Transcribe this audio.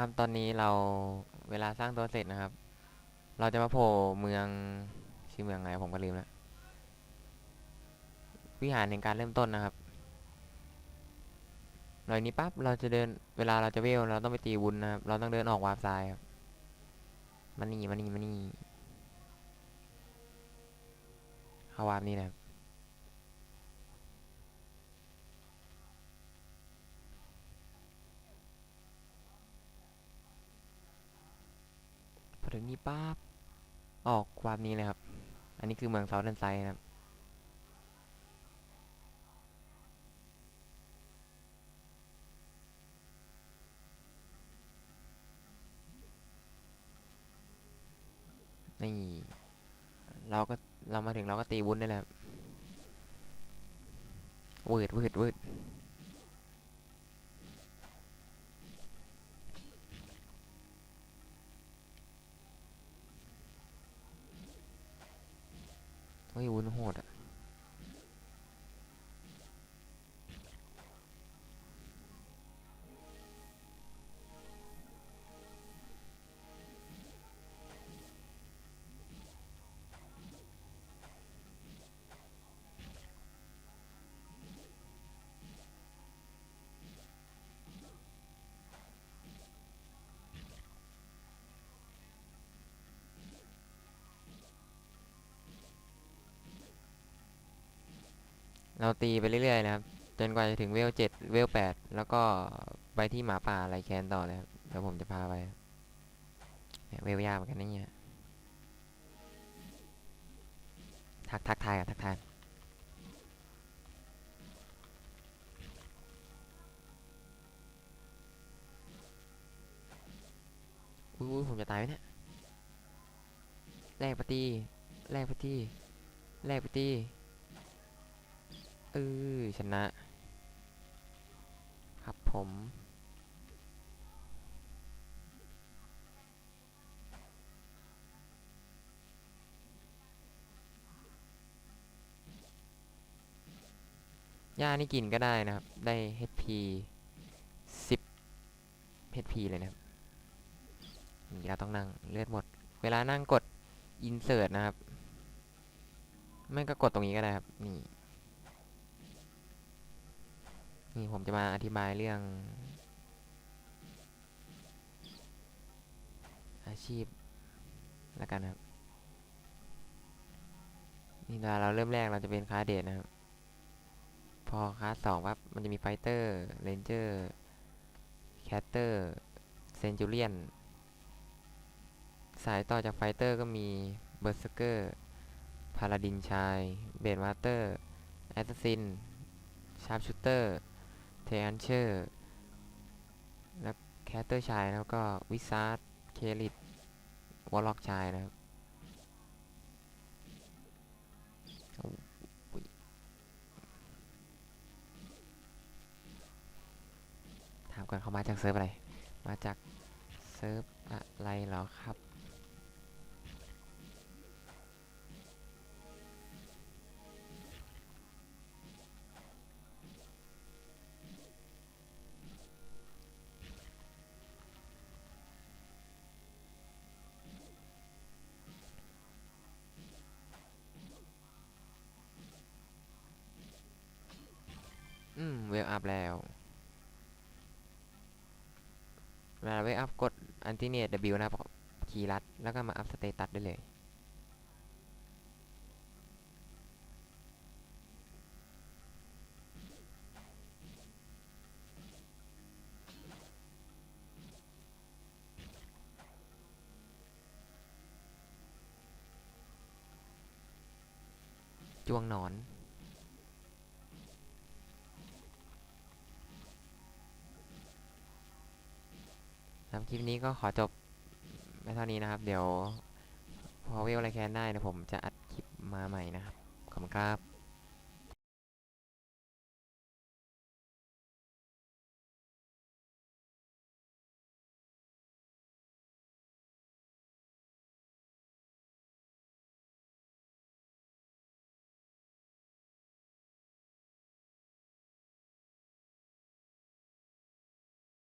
ครับตอนนี้เราเวลาสร้างตัวเสร็จนะครับ เราจะมาโผล่เมืองชื่อเมืองไรผมก็ลืมแล้ววิหารแห่งการเริ่มต้นนะครับหน่อยนี้ปั๊บเราจะเดินเวลาเราจะเวลเราต้องไปตีวุ้นนะครับเราต้องเดินออกวาร์ปซ้ายครับมานี่มานี่มานี่เข้าวาร์ปนี่นะครับ ถึงนี่ปั๊บออกความนี้เลยครับ อันนี้คือเมืองเซาเดนไซนะครับนี่เราก็เรามาถึงเราก็ตีวุ้นได้แล้วครับวืดวืดวืด เฮ้ยวุ้น เราตีไปเรื่อยๆนะครับ จนกว่าจะถึงเวลเจ็ดเวลแปดแล้วก็ไปที่หมาป่าไรแคนต่อเลยครับเดี๋ยวผมจะพาไปเวลยากเหมือนกันนะเนี่ยทักทักทายกันทักทายอุ้ยอุ้ยผมจะตายไหมเนี่ยแลกปฏิแลกปฏิแลกปฏิ เออชนะ ครับผม หญ้านี่กินก็ได้นะครับ ได้ HP 10 HP เลยนะครับนี่เราต้องนั่งเลือดหมด เวลานั่งกด Insert นะครับ ไม่ก็กดตรงนี้ก็ได้ครับ นี่ นี่ผมจะมาอธิบายเรื่อง อาชีพแล้วกันครับ นี่เวลาเราเริ่มแรกเราจะเป็นคลาสเดทนะครับ พอคลาสสองปั๊บมันจะมีไฟเตอร์เรนเจอร์แคตเตอร์เซนจูเลียนสายต่อจากไฟเตอร์ก็มีเบอร์สเกอร์พาลาดินชาย เบดมาสเตอร์แอสซิน ชาร์ปชูเตอร์ เทอันเชอร์แล้วแคสเตอร์ชายแล้วก็วิซาร์ดเคลิตวอลล็อกชายนะครับถามก่อนเขามาจากเซิร์ฟอะไร มาจากเซิร์ฟอะไรเหรอครับ อืม เวลอัพแล้วเวลาเวลอัพกดอันติเนต W นะครับคีย์ลัด แล้วก็มาอัพสเตตัสได้เลยจ้วงหนอน สำหรับคลิปนี้ก็ขอจบไม่เท่านี้นะครับ เดี๋ยวพอเวลอะไรแคนได้เดี๋ยวผมจะอัดคลิปมาใหม่นะครับ ขอบคุณครับ